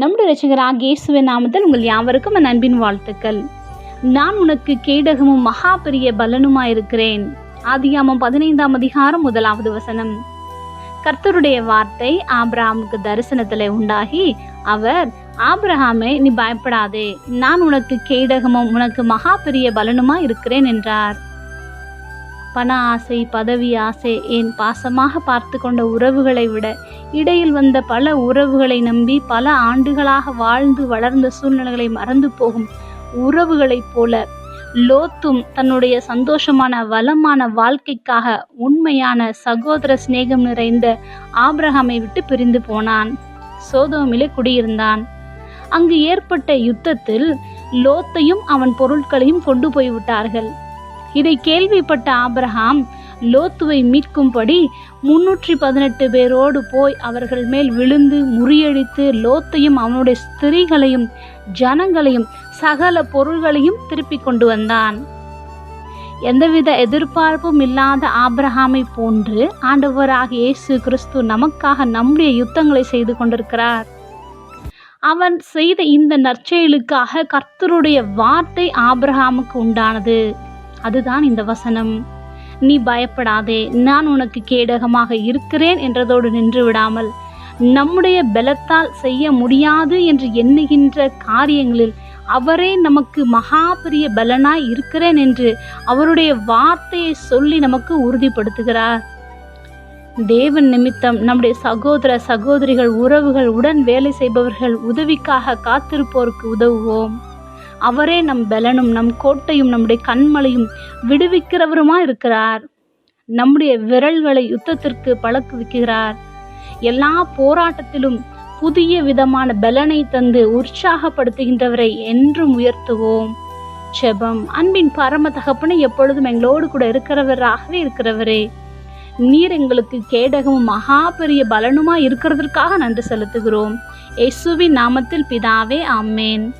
நம்முடைய ரசிகராக இயேசுவின் நாமத்தில் உங்கள் யாவருக்கும் என் அன்பின் வாழ்த்துக்கள். நான் உனக்கு கேடகமும் மகா பெரிய பலனுமாயிருக்கிறேன் ஆதியாமம் பதினைந்தாம் அதிகாரம் முதலாவது வசனம். கர்த்தருடைய வார்த்தை ஆபிரஹாமுக்கு தரிசனத்தில் உண்டாகி அவர் ஆபிரஹாமே நீ பயப்படாதே. நான் உனக்கு கேடகமும் உனக்கு மகா பெரிய பலனுமா இருக்கிறேன் என்றார். பண ஆசை பதவி ஆசை ஏன் பாசமாக பார்த்து கொண்ட உறவுகளை விட இடையில் வந்த பல உறவுகளை நம்பி பல ஆண்டுகளாக வாழ்ந்து வளர்ந்த சூழ்நிலைகளை மறந்து போகும் உறவுகளைப் போல லோத்தும் தன்னுடைய சந்தோஷமான வளமான வாழ்க்கைக்காக உண்மையான சகோதர சிநேகம் நிறைந்த ஆப்ரஹாமை விட்டு பிரிந்து போனான். சோதோமிலே குடியிருந்தான். அங்கு ஏற்பட்ட யுத்தத்தில் லோத்தையும் அவன் பொருட்களையும் கொண்டு போய்விட்டார்கள் இதை கேள்விப்பட்ட ஆப்ரஹாம் லோத்துவை மீட்கும்படி முன்னூற்றி பதினெட்டு பேரோடு போய் அவர்கள் மேல் விழுந்து முறியடித்து லோத்தையும் அவனுடைய ஸ்திரீகளையும் ஜனங்களையும் சகல பொருள்களையும் திருப்பி கொண்டு வந்தான். எந்தவித எதிர்பார்ப்பும் இல்லாத ஆப்ரஹாமை போன்று ஆண்டவராக இயேசு கிறிஸ்து நமக்காக நம்முடைய யுத்தங்களை செய்து கொண்டிருக்கிறார். அவன் செய்த இந்த நற்செயலுக்காக கர்த்தருடைய வார்த்தை ஆப்ரஹாமுக்கு உண்டானது. அதுதான் இந்த வசனம். நீ பயப்படாதே நான் உனக்கு கேடகமாக இருக்கிறேன் என்றதோடு நின்று விடாமல் நம்முடைய பலத்தால் செய்ய முடியாது என்று எண்ணுகின்ற காரியங்களில் அவரே நமக்கு மகா பெரிய பலனாய் இருக்கிறேன் என்று அவருடைய வார்த்தையை சொல்லி நமக்கு உறுதிப்படுத்துகிறார். தேவன் நிமித்தம் நம்முடைய சகோதர சகோதரிகள் உறவுகள் உடன் வேலை செய்பவர்கள் உதவிக்காக காத்திருப்போருக்கு உதவுவோம். அவரே நம் பலனும் நம் கோட்டையும் நம்முடைய கண்மலையும் விடுவிக்கிறவருமா இருக்கிறார். நம்முடைய விரல்களை யுத்தத்திற்கு பழக்குவிக்கிறார் எல்லா போராட்டத்திலும் புதிய விதமான பலனை தந்து உற்சாகப்படுத்துகின்றவரை என்றும் உயர்த்துவோம். செபம் அன்பின் பரம தகப்பனை எப்பொழுதும் எங்களோடு கூட இருக்கிறவராகவே இருக்கிறவரே. நீர் எங்களுக்கு கேடகமும் மகா பெரிய பலனுமா இருக்கிறதற்காக நன்றி செலுத்துகிறோம். எசுவின் நாமத்தில் பிதாவே ஆமேன்.